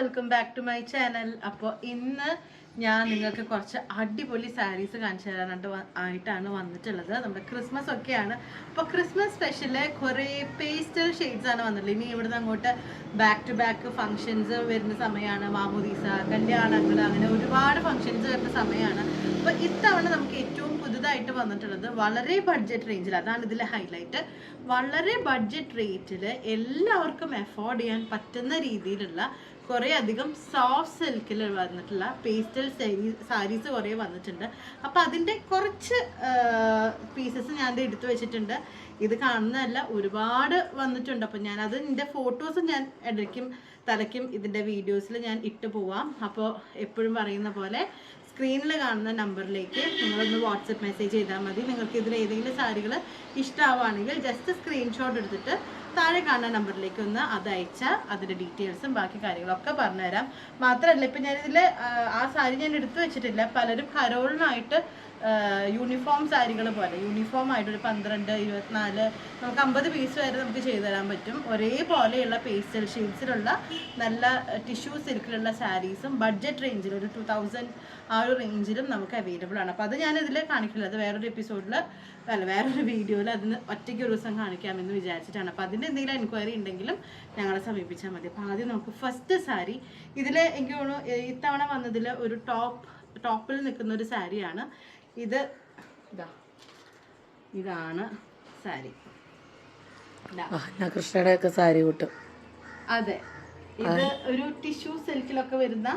Welcome back to my channel അപ്പോൾ ഇന്ന് ഞാൻ നിങ്ങൾക്ക് കുറച്ച് അടിപൊളി സാരീസ് കാണിച്ചു തരാനായിട്ട് ആയിട്ടാണ് വന്നിട്ടുള്ളത്. നമ്മുടെ ക്രിസ്മസ് ഒക്കെയാണ്. അപ്പോൾ ക്രിസ്മസ് സ്പെഷ്യൽ കുറേ പേസ്റ്റൽ ഷെയ്ഡ്സ് ആണ് വന്നിട്ടുള്ളത്. ഇനി ഇവിടുന്ന് അങ്ങോട്ട് ബാക്ക് ടു ബാക്ക് ഫങ്ഷൻസ് വരുന്ന സമയമാണ് മാമോദീസ കല്യാണങ്ങൾ അങ്ങനെ ഒരുപാട് ഫങ്ഷൻസ് വരുന്ന സമയമാണ് അപ്പോൾ ഇത്തവണ നമുക്ക് ഏറ്റവും പുതുതായിട്ട് വന്നിട്ടുള്ളത് വളരെ ബഡ്ജറ്റ് റേഞ്ചിൽ അതാണ് ഇതിലെ ഹൈലൈറ്റ് വളരെ ബഡ്ജറ്റ് റേറ്റിൽ എല്ലാവർക്കും എഫോർഡ് ചെയ്യാൻ പറ്റുന്ന രീതിയിലുള്ള കുറേ അധികം സോഫ്റ്റ് സിൽക്കിൽ വന്നിട്ടുള്ള പേസ്റ്റൽ സാരീസ് കുറേ വന്നിട്ടുണ്ട്. അപ്പോൾ അതിന്റെ കുറച്ച് പീസസ് ഞാൻ എടുത്തു വെച്ചിട്ടുണ്ട്. ഇത് കാണുന്നതല്ല ഒരുപാട് വന്നിട്ടുണ്ട്. അപ്പോൾ ഞാൻ അത് എന്റെ ഫോട്ടോസ് ഞാൻ ഇടയ്ക്കും തലയ്ക്കും ഇതിന്റെ വീഡിയോസിൽ ഞാൻ ഇട്ട് പോവാം. അപ്പോൾ എപ്പോഴും പറയുന്ന പോലെ സ്ക്രീനിൽ കാണുന്ന നമ്പറിലേക്ക് നിങ്ങളൊന്ന് വാട്സപ്പ് മെസ്സേജ് ചെയ്താൽ മതി. നിങ്ങൾക്ക് ഇതിൽ ഏതെങ്കിലും സാരികൾ ഇഷ്ടമാവുകയാണെങ്കിൽ ജസ്റ്റ് സ്ക്രീൻഷോട്ട് എടുത്തിട്ട് താഴെ കാണുന്ന നമ്പറിലേക്ക് ഒന്ന് അത് അയച്ചാൽ അതിന്റെ ഡീറ്റെയിൽസും ബാക്കി കാര്യങ്ങളൊക്കെ പറഞ്ഞുതരാം. മാത്രമല്ല ഇപ്പം ഞാനിതിൽ ആ സാരി ഞാൻ എടുത്തു വെച്ചിട്ടില്ല. പലരും കരോളിനായിട്ട് യൂണിഫോം സാരികൾ പോലെ. യൂണിഫോം ആയിട്ട് ഒരു പന്ത്രണ്ട് ഇരുപത്തിനാല് നമുക്ക് അമ്പത് പീസ് വരെ നമുക്ക് ചെയ്തു തരാൻ പറ്റും. ഒരേപോലെയുള്ള പേസ്റ്റൽ ഷെയ്ഡ്സിലുള്ള നല്ല ടിഷ്യൂ സിൽക്കിലുള്ള സാരീസും ബഡ്ജറ്റ് റേഞ്ചിൽ ഒരു ടു തൗസൻഡ് ആ ഒരു റേഞ്ചിലും നമുക്ക് അവൈലബിൾ ആണ്. അപ്പോൾ അത് ഞാൻ ഇതിൽ കാണിക്കില്ല അത് വേറൊരു എപ്പിസോഡിൽ അല്ല വേറൊരു വീഡിയോയിൽ അതിന് ഒറ്റയ്ക്ക് ഒരു ദിവസം കാണിക്കാമെന്ന് വിചാരിച്ചിട്ടാണ്. അപ്പോൾ അതിന്റെ എന്തെങ്കിലും എൻക്വയറി ഉണ്ടെങ്കിലും ഞങ്ങളെ സമീപിച്ചാൽ മതി. അപ്പോൾ ആദ്യം നമുക്ക് ഫസ്റ്റ് സാരി. ഇതിൽ എനിക്ക് തോന്നുന്നു ഇത്തവണ വന്നതിൽ ഒരു ടോപ്പ് ടോപ്പിൽ നിൽക്കുന്ന ഒരു സാരിയാണ്. ഇത് ഇതാ ഇതാണ് സാരി. ഇതാ ഞാൻ കൃഷ്ണയുടെ ഒക്കെ സാരി കിട്ടും. അതെ. ഇത് ഒരു ടിഷ്യൂ സിൽക്കിലൊക്കെ വരുന്ന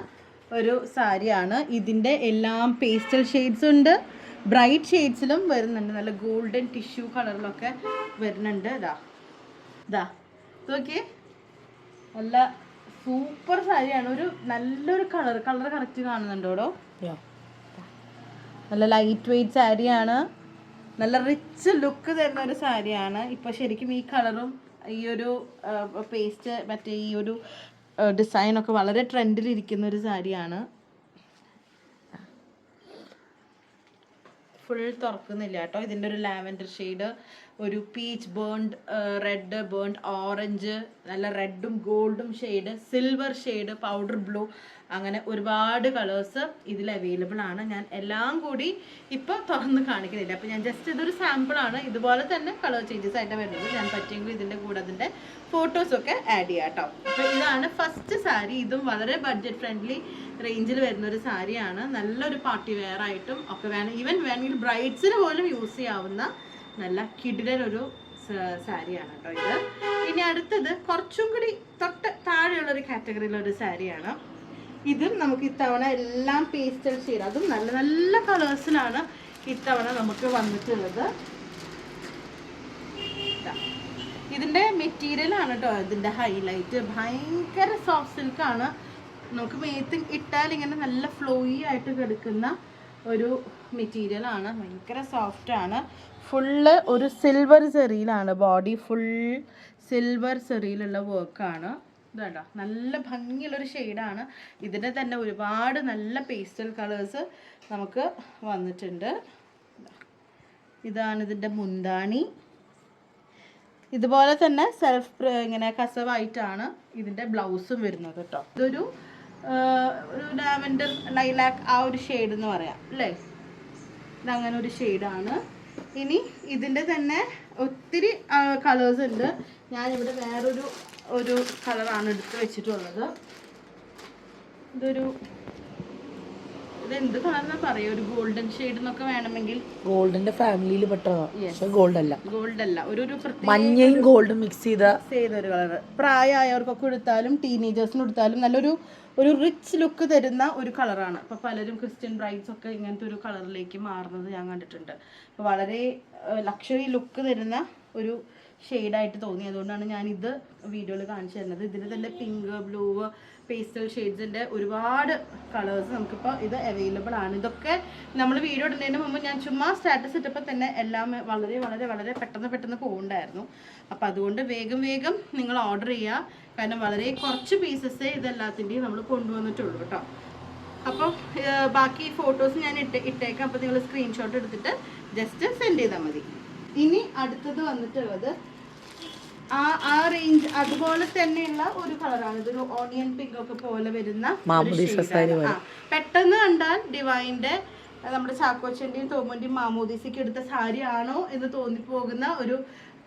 ഒരു സാരിയാണ്. ഇതിന്റെ എല്ലാം പേസ്റ്റൽ ഷെയ്ഡ്സ് ഉണ്ട്. ബ്രൈറ്റ് ഷെയ്ഡ്സിലും വരുന്നുണ്ട്. നല്ല ഗോൾഡൻ ടിഷ്യൂ കളറിലൊക്കെ വരുന്നുണ്ട്. ഇതാ ഇതാ നോക്കിയേ നല്ല സൂപ്പർ സാരിയാണ്. ഒരു നല്ലൊരു കളർ കളർ കറക്റ്റ് കാണുന്നുണ്ടോ യാ. നല്ല ലൈറ്റ് വെയിറ്റ് സാരിയാണ് നല്ല റിച്ച് ലുക്ക് തരുന്ന ഒരു സാരിയാണ് ഇപ്പൊ ശരിക്കും ഈ കളറും ഈ ഒരു പേസ്റ്റ് മറ്റേ ഈ ഒരു ഡിസൈൻ ഒക്കെ വളരെ ട്രെൻഡിൽ ഇരിക്കുന്ന ഒരു സാരിയാണ് ഫുൾ തുറക്കുന്നില്ല കേട്ടോ. ഇതിന്റെ ഒരു ലാവൻഡർ ഷെയ്ഡ് ഒരു peach burned red burned orange നല്ല റെഡും ഗോൾഡും shade silver shade powder blue അങ്ങനെ ഒരുപാട് കളേഴ്സ് ഇതിൽ അവൈലബിൾ ആണ്. ഞാൻ എല്ലാം കൂടി ഇപ്പോൾ തുറന്ന് കാണിക്കുന്നില്ല. അപ്പോൾ ഞാൻ ജസ്റ്റ് ഇതൊരു സാമ്പിളാണ് ഇതുപോലെ തന്നെ കളർ ചേഞ്ചസ് ആയിട്ട് വരുന്നത്. ഞാൻ പറ്റുമെങ്കിൽ ഇതിന്റെ കൂടെ അതിന്റെ ഫോട്ടോസൊക്കെ ആഡ് ചെയ്യാം കേട്ടോ അപ്പോൾ ഇതാണ് ഫസ്റ്റ് സാരി ഇതും വളരെ ബഡ്ജറ്റ് ഫ്രണ്ട്ലി റേഞ്ചിൽ വരുന്ന ഒരു സാരിയാണ് നല്ലൊരു പാർട്ടി വെയർ ആയിട്ടും ഒക്കെ വേണം. ഈവൻ വേണമെങ്കിൽ ബ്രൈഡ്സിന് പോലും യൂസ് ചെയ്യാവുന്ന നല്ല കിടിലൻ ഒരു സാരിയാണ് കേട്ടോ ഇത്. ഇനി അടുത്തത് കുറച്ചും കൂടി തൊട്ട് താഴെയുള്ള ഒരു കാറ്റഗറിയിലുള്ള ഒരു സാരിയാണ്. ഇതും നമുക്ക് ഇത്തവണ എല്ലാം പേസ്റ്റൽ ഷെയ്ഡ് അതും നല്ല നല്ല കളേഴ്സിലാണ് ഇത്തവണ നമുക്ക് വന്നിട്ടുള്ളത്. ഇതിന്റെ ആണ് കേട്ടോ ഇതിന്റെ ഹൈലൈറ്റ് ഭയങ്കര സോഫ്റ്റ് സിൽക്കാണ് നമുക്ക് മേത്ത് ഇട്ടാൽ ഇങ്ങനെ നല്ല ഫ്ലോയി ആയിട്ട് കിടക്കുന്ന ഒരു മെറ്റീരിയൽ ആണ് ഭയങ്കര സോഫ്റ്റ് ആണ്. ഫുള്ള് ഒരു സിൽവർ സെറിയിലാണ് ബോഡി ഫുൾ സിൽവർ സെറിയിലുള്ള വർക്കാണ് ഇതാണ്ട നല്ല ഭംഗിയുള്ളൊരു ഷെയ്ഡാണ് ഇതിന്റെ തന്നെ ഒരുപാട് നല്ല പേസ്റ്റൽ കളേഴ്സ് നമുക്ക് വന്നിട്ടുണ്ട്. ഇതാണ് ഇതിന്റെ മുന്താണി. ഇതുപോലെ തന്നെ സെൽഫ് ഇങ്ങനെ കസവായിട്ടാണ് ഇതിന്റെ ബ്ലൗസും വരുന്നത് കേട്ടോ. ഇതൊരു ഒരു ലാവൻഡർ ലൈലാക്ക് ആ ഒരു ഷെയ്ഡ് എന്ന് പറയാം. അല്ലേ? ഇതങ്ങനെ ഒരു ഷെയ്ഡാണ് ഇനി ഇതിന്റെ തന്നെ ഒത്തിരി കളേഴ്സ് ഉണ്ട്. ഞാനിവിടെ വേറൊരു ഒരു കളറാണ് എടുത്ത് വെച്ചിട്ടുള്ളത്. ഇതൊരു ഇതെന്ത് കളറിനാ പറയാ? ഒരു ഗോൾഡൻ ഷെയ്ഡ് എന്നൊക്കെ വേണമെങ്കിൽ. ഗോൾഡിന്റെ ഫാമിലിയിൽ പെട്ടതാ. പക്ഷെ ഗോൾഡ് അല്ല ഗോൾഡ് അല്ല ഒരു ഒരു പ്രത്യേക മഞ്ഞയും ഗോൾഡും മിക്സ് ചെയ്ത ഒരു കളർ പ്രായമായവർക്കൊക്കെ എടുത്താലും ടീനേജേഴ്സിന് എടുത്താലും നല്ലൊരു ഒരു റിച്ച് ലുക്ക് തരുന്ന ഒരു കളറാണ് അപ്പോൾ പലരും ക്രിസ്ത്യൻ ബ്രൈഡ്സ് ഒക്കെ ഇങ്ങനത്തെ ഒരു കളറിലേക്ക് മാറുന്നത് ഞാൻ കണ്ടിട്ടുണ്ട്. അപ്പോൾ വളരെ ലക്ഷറി ലുക്ക് തരുന്ന ഒരു ഷെയ്ഡായിട്ട് തോന്നി. അതുകൊണ്ടാണ് ഞാൻ ഇത് വീഡിയോയിൽ കാണിച്ചു തരുന്നത്. ഇതിൽ തന്നെ പിങ്ക് ബ്ലൂ പേസ്റ്റൽ ഷെയ്ഡ്സിന്റെ ഒരുപാട് കളേഴ്സ് നമുക്കിപ്പോൾ ഇത് അവൈലബിൾ ആണ്. ഇതൊക്കെ നമ്മൾ വീഡിയോ ഇടുന്നതിന് മുമ്പ് ഞാൻ ചുമ്മാ സ്റ്റാറ്റസ് ഇട്ടപ്പോൾ തന്നെ എല്ലാം വളരെ വളരെ വളരെ പെട്ടെന്ന് പെട്ടെന്ന് പോകുന്നുണ്ടായിരുന്നു അപ്പോൾ അതുകൊണ്ട് വേഗം വേഗം നിങ്ങൾ ഓർഡർ ചെയ്യുക കാരണം വളരെ കുറച്ച് പീസസ്സേ ഇതെല്ലാത്തിന്റെയും നമ്മൾ കൊണ്ടുവന്നിട്ടുള്ളൂ കേട്ടോ. അപ്പോൾ ബാക്കി ഫോട്ടോസ് ഞാൻ ഇട്ട് ഇട്ടേക്കാം. അപ്പോൾ നിങ്ങൾ സ്ക്രീൻഷോട്ട് എടുത്തിട്ട് ജസ്റ്റ് സെൻഡ് ചെയ്താൽ മതി. ഇനി അടുത്തത് വന്നിട്ടുള്ളത് ആ ആ റേഞ്ച് അതുപോലെ തന്നെയുള്ള ഒരു കളറാണ് ഇതൊരു ഓണിയൻ പിങ്ക് ഒക്കെ പോലെ വരുന്ന പെട്ടെന്ന് കണ്ടാൽ ഡിവൈന്റെ നമ്മുടെ ചാക്കോച്ചന്റെയും തോമന്റെയും മാമോദീസയ്ക്ക് എടുത്ത സാരി ആണോ എന്ന് തോന്നിപ്പോകുന്ന ഒരു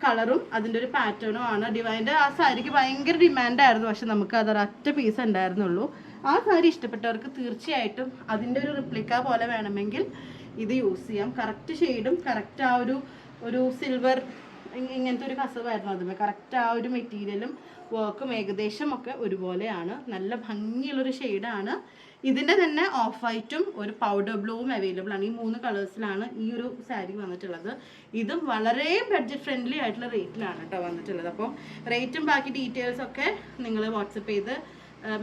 കളറും അതിന്റെ ഒരു പാറ്റേണും ആണ്. ഡിവൈന്റെ ആ സാരിക്ക് ഭയങ്കര ഡിമാൻഡായിരുന്നു പക്ഷെ നമുക്ക് അത് ഒരൊറ്റ പീസ് ഉണ്ടായിരുന്നുള്ളൂ. ആ സാരി ഇഷ്ടപ്പെട്ടവർക്ക് തീർച്ചയായിട്ടും അതിന്റെ ഒരു റിപ്ലിക്ക പോലെ വേണമെങ്കിൽ ഇത് യൂസ് ചെയ്യാം. കറക്റ്റ് ഷെയ്ഡും കറക്റ്റ് ആ ഒരു ഒരു സിൽവർ ഇങ്ങനത്തെ ഒരു കസവായിരുന്നു അതുമേ കറക്റ്റ് ആ ഒരു മെറ്റീരിയലും വർക്കും ഏകദേശം ഒക്കെ ഒരുപോലെയാണ്. നല്ല ഭംഗിയുള്ളൊരു ഷെയ്ഡാണ് ഇതിന്റെ തന്നെ ഓഫ് വൈറ്റും ഒരു പൗഡർ ബ്ലൂവും അവൈലബിൾ ആണ്. ഈ മൂന്ന് കളേഴ്സിലാണ് ഈ ഒരു സാരി വന്നിട്ടുള്ളത്. ഇതും വളരെ ബഡ്ജറ്റ് ഫ്രണ്ട്ലി ആയിട്ടുള്ള റേറ്റിലാണ് കേട്ടോ വന്നിട്ടുള്ളത്. അപ്പം റേറ്റും ബാക്കി ഡീറ്റെയിൽസ് ഒക്കെ നിങ്ങൾ വാട്സപ്പ് ചെയ്ത്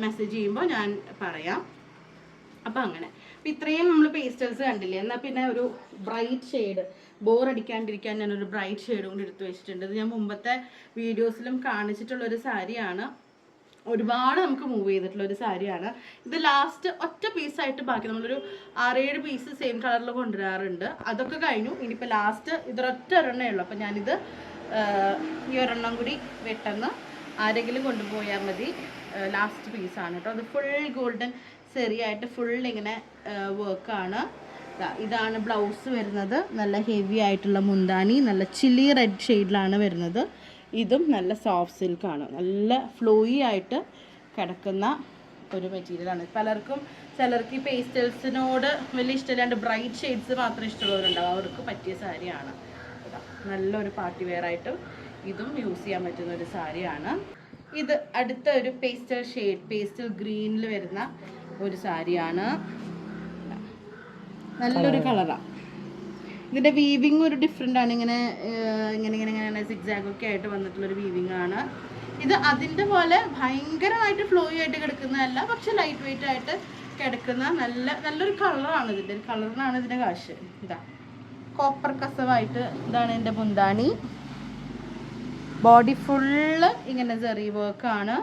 മെസ്സേജ് ചെയ്യുമ്പോൾ ഞാൻ പറയാം. അപ്പം അങ്ങനെ. ഇത്രയും നമ്മൾ പേസ്റ്റൽസ് കണ്ടില്ലേ? എന്നാൽ പിന്നെ ഒരു ബ്രൈറ്റ് ഷെയ്ഡ് ബോർ അടിക്കാണ്ടിരിക്കാൻ ഒരു ബ്രൈറ്റ് ഷെയ്ഡ് കൊണ്ട് എടുത്തു വെച്ചിട്ടുണ്ട്. ഇത് ഞാൻ മുമ്പത്തെ വീഡിയോസിലും കാണിച്ചിട്ടുള്ള ഒരു സാരിയാണ്. ഒരുപാട് നമുക്ക് മൂവ് ചെയ്തിട്ടുള്ള ഒരു സാരിയാണ്. ഇത് ലാസ്റ്റ് ഒറ്റ പീസായിട്ട് ബാക്കി നമ്മളൊരു ആറേഴ് പീസ് സെയിം കളറിൽ കൊണ്ടുവരാറുണ്ട്. അതൊക്കെ കഴിഞ്ഞു. ഇനിയിപ്പോൾ ലാസ്റ്റ് ഇതൊരൊറ്റ ഒരെണ്ണേ ഉള്ളൂ. അപ്പം ഞാനിത് ഈ ഒരെണ്ണം കൂടി വെട്ടെന്ന് ആരെങ്കിലും കൊണ്ടുപോയാൽ മതി. ലാസ്റ്റ് പീസാണ് കേട്ടോ. അത് ഫുൾ ഗോൾഡൻ സെറിയായിട്ട് ഫുൾ ഇങ്ങനെ വർക്കാണ് ഇതാണ് ബ്ലൗസ് വരുന്നത്. നല്ല ഹെവി ആയിട്ടുള്ള മുന്താനി നല്ല ചില്ലി റെഡ് ഷെയ്ഡിലാണ് വരുന്നത്. ഇതും നല്ല സോഫ്റ്റ് സിൽക്കാണ് നല്ല ഫ്ലോയി ആയിട്ട് കിടക്കുന്ന ഒരു മെറ്റീരിയലാണ് പലർക്കും ചിലർക്ക് ഈ പേസ്റ്റൽസിനോട് വലിയ ഇഷ്ടമില്ലാണ്ട് ബ്രൈറ്റ് ഷെയ്ഡ്സ് മാത്രം ഇഷ്ടമുള്ളവരുണ്ടാവും. അവർക്ക് പറ്റിയ സാരിയാണ്. നല്ലൊരു പാർട്ടി വെയർ ആയിട്ടും ഇതും യൂസ് ചെയ്യാൻ പറ്റുന്ന ഒരു സാരിയാണ്. ഇത് അടുത്ത ഒരു പേസ്റ്റൽ ഷെയ്ഡ് പേസ്റ്റൽ ഗ്രീനിൽ വരുന്ന ഒരു സാരിയാണ്. നല്ലൊരു കളറാണ് ഇതിന്റെ വീവിങ് ഒരു ഡിഫറെന്റ് ആണ്. ഇങ്ങനെ ഇങ്ങനെ ഇങ്ങനെ ഇങ്ങനെ സിക്സാഗ് ഒക്കെ ആയിട്ട് വന്നിട്ടുള്ള ഒരു വീവിങ് ആണ്. ഇത് അതിന്റെ പോലെ ഭയങ്കരമായിട്ട് ഫ്ലോയി ആയിട്ട് കിടക്കുന്നതല്ല പക്ഷെ ലൈറ്റ് വെയിറ്റ് ആയിട്ട് കിടക്കുന്ന നല്ല നല്ലൊരു കളറാണ് ഇതിന്റെ കളറിനാണ് ഇതിന്റെ കാശ്. ഇതാ. കോപ്പർ കസവായിട്ട് ഇതാണ് എന്റെ മുന്താണി. ബോഡി ഫുള്ള് ഇങ്ങനെ ചെറിയ വർക്കാണ്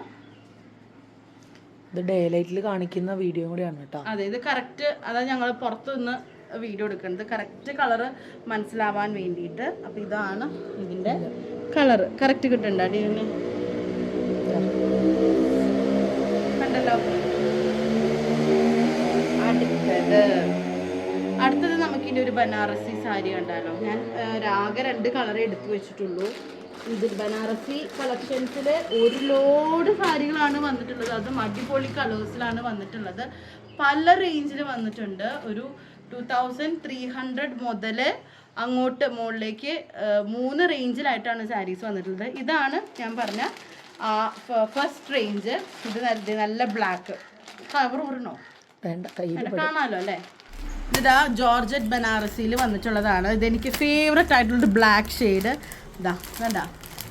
ഇത് ഡേ ലൈറ്റിൽ കാണിക്കുന്ന വീഡിയോ കൂടിയാണ് കേട്ടോ. അതെ ഇത് കറക്റ്റ് അതാ ഞങ്ങൾ പുറത്ത് നിന്ന് വീഡിയോ എടുക്കുന്നത്. കറക്റ്റ് കളറ് മനസ്സിലാവാൻ വേണ്ടിയിട്ട്. അപ്പം ഇതാണ് ഇതിന്റെ കളറ് കറക്റ്റ് കിട്ടുന്നുണ്ട് അടി കണ്ടല്ലോ? അടുത്തത്. അടുത്തത് നമുക്കിന്റെ ഒരു ബനാറസി സാരി കണ്ടാലോ. ഞാൻ രാഗ രണ്ട് കളറേ എടുത്തു വെച്ചിട്ടുള്ളൂ. ഇത് ബനാറസി കളക്ഷൻസിൽ ഒരു ലോഡ് സാരികളാണ് വന്നിട്ടുള്ളത്. അതും അടിപൊളി കളേഴ്സിലാണ് വന്നിട്ടുള്ളത്. പല റേഞ്ചിൽ വന്നിട്ടുണ്ട്. ഒരു ടു തൗസൻഡ് ത്രീ ഹൺഡ്രഡ് മുതൽ അങ്ങോട്ട് മുകളിലേക്ക് മൂന്ന് റേഞ്ചിലായിട്ടാണ് സാരീസ് വന്നിട്ടുള്ളത്. ഇതാണ് ഞാൻ പറഞ്ഞ ഫസ്റ്റ് റേഞ്ച്. ഇത് നല്ല- നല്ല ബ്ലാക്ക്. കവർ ഊരണോ വേണ്ട കാണാലോ അല്ലേ? ഇതാ ജോർജറ്റ് ബനാറസിയിൽ വന്നിട്ടുള്ളതാണ്. ഇതെനിക്ക് ഫേവററ്റ് ആയിട്ടുള്ളൊരു ബ്ലാക്ക് ഷെയ്ഡ്. ഇതാ വേണ്ട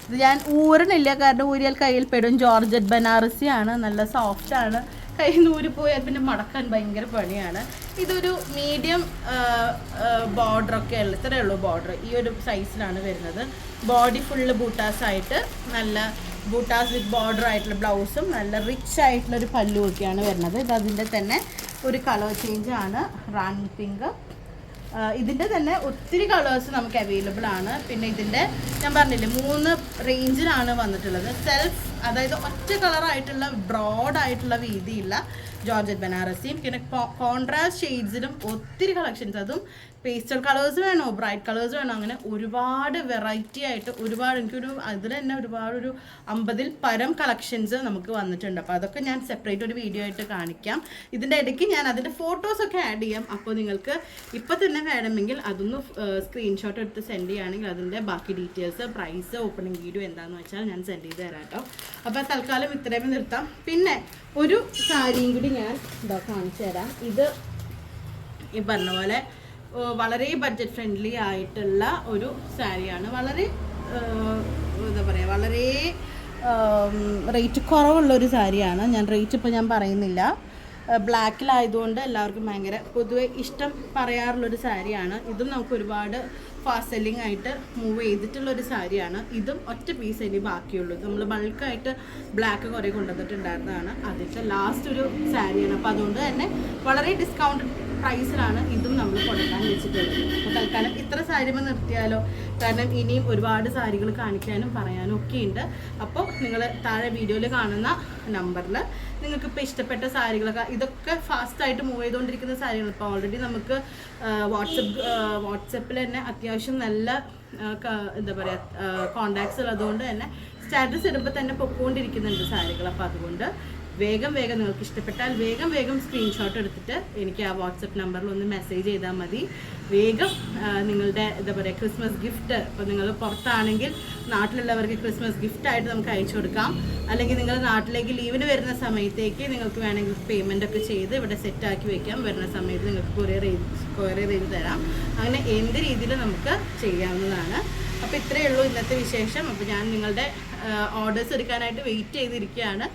ഇത് ഞാൻ ഊരണില്ല കാരണം ഊരിയാൽ കയ്യിൽ പെടും. ജോർജറ്റ് ബനാറസി ആണ് നല്ല സോഫ്റ്റ് ആണ്. കയ്യിൽ നിന്ന് ഊരിപ്പോയാൽ പിന്നെ മടക്കാൻ ഭയങ്കര പണിയാണ്. ഇതൊരു മീഡിയം ബോർഡറൊക്കെ ഉള്ള ഇത്രയേ ഉള്ളൂ ബോർഡർ ഈ ഒരു സൈസിലാണ് വരുന്നത്. ബോഡി ഫുള്ള് ബൂട്ടാസ് ആയിട്ട് നല്ല ബൂട്ടാസ് വിത്ത് ബോർഡർ ആയിട്ടുള്ള ബ്ലൗസും നല്ല റിച്ച് ആയിട്ടുള്ള ഒരു പല്ലും വരുന്നത്. ഇത് അതിന്റെ തന്നെ ഒരു കളർ ചേഞ്ച് ആണ്. റാണി പിങ്ക് ഇതിന്റെ തന്നെ ഒത്തിരി കളേഴ്സ് നമുക്ക് അവൈലബിൾ ആണ്. പിന്നെ ഇതിന്റെ ഞാൻ പറഞ്ഞില്ലേ മൂന്ന് റേഞ്ചിലാണ് വന്നിട്ടുള്ളത്. സെൽഫ് അതായത് ഒറ്റ കളറായിട്ടുള്ള ബ്രോഡ് ആയിട്ടുള്ള വീതിയുള്ള ജോർജറ്റ് ബനാറസിയും പിന്നെ കോൺട്രാസ്റ്റ് ഷെയ്ഡ്സിലും ഒത്തിരി കളക്ഷൻസ് അതും പേസ്റ്റൽ കളേഴ്സ് വേണോ ബ്രൈറ്റ് കളേഴ്സ് വേണോ അങ്ങനെ ഒരുപാട് വെറൈറ്റി ആയിട്ട് ഒരുപാട് എനിക്കൊരു അതിൽ തന്നെ ഒരുപാട് ഒരു അമ്പതിൽ പരം കളക്ഷൻസ് നമുക്ക് വന്നിട്ടുണ്ട്. അപ്പോൾ അതൊക്കെ ഞാൻ സെപ്പറേറ്റ് ഒരു വീഡിയോ ആയിട്ട് കാണിക്കാം. ഇതിന്റെ ഇടയ്ക്ക് ഞാൻ അതിന്റെ ഫോട്ടോസൊക്കെ ആഡ് ചെയ്യാം. അപ്പോൾ നിങ്ങൾക്ക് ഇപ്പോൾ തന്നെ വേണമെങ്കിൽ അതൊന്ന് സ്ക്രീൻഷോട്ട് എടുത്ത് സെൻഡ് ചെയ്യുകയാണെങ്കിൽ അതിന്റെ ബാക്കി ഡീറ്റെയിൽസ് പ്രൈസ് ഓപ്പണിംഗ് വീഡിയോ എന്താണെന്ന് വെച്ചാൽ ഞാൻ സെൻഡ് ചെയ്ത് തരാം കേട്ടോ. അപ്പോൾ തൽക്കാലം ഇത്രയും നിർത്താം. പിന്നെ ഒരു സാരിയും കൂടി ഞാൻ ഇതാ കാണിച്ചു തരാം. ഇത് ഈ പറഞ്ഞ പോലെ വളരെ ബഡ്ജറ്റ് ഫ്രണ്ട്ലി ആയിട്ടുള്ള ഒരു സാരിയാണ്. വളരെ എന്താ പറയുക വളരെ റേറ്റ് കുറവുള്ള ഒരു സാരിയാണ്. ഞാൻ റേറ്റ് ഇപ്പോൾ ഞാൻ പറയുന്നില്ല. ബ്ലാക്കിലായതുകൊണ്ട് എല്ലാവർക്കും ഭയങ്കര പൊതുവെ ഇഷ്ടം പറയാറുള്ളൊരു സാരിയാണ്. ഇതും നമുക്ക് ഒരുപാട് ഫാസ്റ്റ് സെല്ലിംഗ് ആയിട്ട് മൂവ് ചെയ്തിട്ടുള്ള ഒരു സാരിയാണ്. ഇതും ഒറ്റ പീസ് ഇനി ബാക്കിയുള്ളൂ. നമ്മൾ ബൾക്കായിട്ട് ബ്ലാക്ക് കുറേ കൊണ്ടുവന്നിട്ടുണ്ടായിരുന്നതാണ്. അതിന്റെ ലാസ്റ്റ് ഒരു സാരിയാണ്. അപ്പോൾ അതുകൊണ്ട് തന്നെ വളരെ ഡിസ്കൗണ്ട് പ്രൈസിലാണ് ഇതും നമ്മൾ കൊടുക്കാൻ വെച്ചിട്ടുള്ളത്. അപ്പോൾ തൽക്കാലം ഇത്ര സാരിമ നിർത്തിയാലോ? കാരണം ഇനിയും ഒരുപാട് സാരികൾ കാണിക്കാനും പറയാനും ഒക്കെ ഉണ്ട് അപ്പോൾ നിങ്ങൾ താഴെ വീഡിയോയിൽ കാണുന്ന നമ്പറിൽ നിങ്ങൾക്ക് ഇപ്പോൾ ഇഷ്ടപ്പെട്ട സാരികളൊക്കെ ഇതൊക്കെ ഫാസ്റ്റായിട്ട് മൂവ് ചെയ്തുകൊണ്ടിരിക്കുന്ന സാരികൾ ഇപ്പോൾ ഓൾറെഡി നമുക്ക് വാട്സപ്പ് വാട്സപ്പിൽ തന്നെ അത്യാവശ്യം നല്ല എന്താ പറയുക കോണ്ടാക്ട്സ് ഉള്ളതുകൊണ്ട് തന്നെ സ്റ്റാറ്റസ് ഇടുമ്പോൾ തന്നെ പൊക്കോണ്ടിരിക്കുന്നുണ്ട് സാരികൾ അപ്പോൾ അതുകൊണ്ട് വേഗം വേഗം നിങ്ങൾക്ക് ഇഷ്ടപ്പെട്ടാൽ വേഗം വേഗം സ്ക്രീൻഷോട്ട് എടുത്തിട്ട് എനിക്ക് ആ വാട്സപ്പ് നമ്പറിൽ ഒന്ന് മെസ്സേജ് ചെയ്താൽ മതി. വേഗം നിങ്ങളുടെ എന്താ പറയുക ക്രിസ്മസ് ഗിഫ്റ്റ് ഇപ്പോൾ നിങ്ങൾ പുറത്താണെങ്കിൽ നാട്ടിലുള്ളവർക്ക് ക്രിസ്മസ് ഗിഫ്റ്റ് ആയിട്ട് നമുക്ക് അയച്ചു കൊടുക്കാം. അല്ലെങ്കിൽ നിങ്ങൾ നാട്ടിലേക്ക് ലീവിന് വരുന്ന സമയത്തേക്ക് നിങ്ങൾക്ക് വേണമെങ്കിൽ പേയ്മെന്റ് ഒക്കെ ചെയ്ത് ഇവിടെ സെറ്റാക്കി വെക്കാം. വരുന്ന സമയത്ത് നിങ്ങൾക്ക് കൊറിയർ ചെയ്ത് കൊറിയർ ചെയ്ത് തരാം. അങ്ങനെ എന്ത് രീതിയിൽ നമുക്ക് ചെയ്യാവുന്നതാണ്. അപ്പോൾ ഇത്രയേ ഉള്ളൂ ഇന്നത്തെ വിശേഷം. അപ്പോൾ ഞാൻ നിങ്ങളുടെ ഓർഡേഴ്സ് എടുക്കാനായിട്ട് വെയിറ്റ് ചെയ്തിരിക്കുകയാണ്.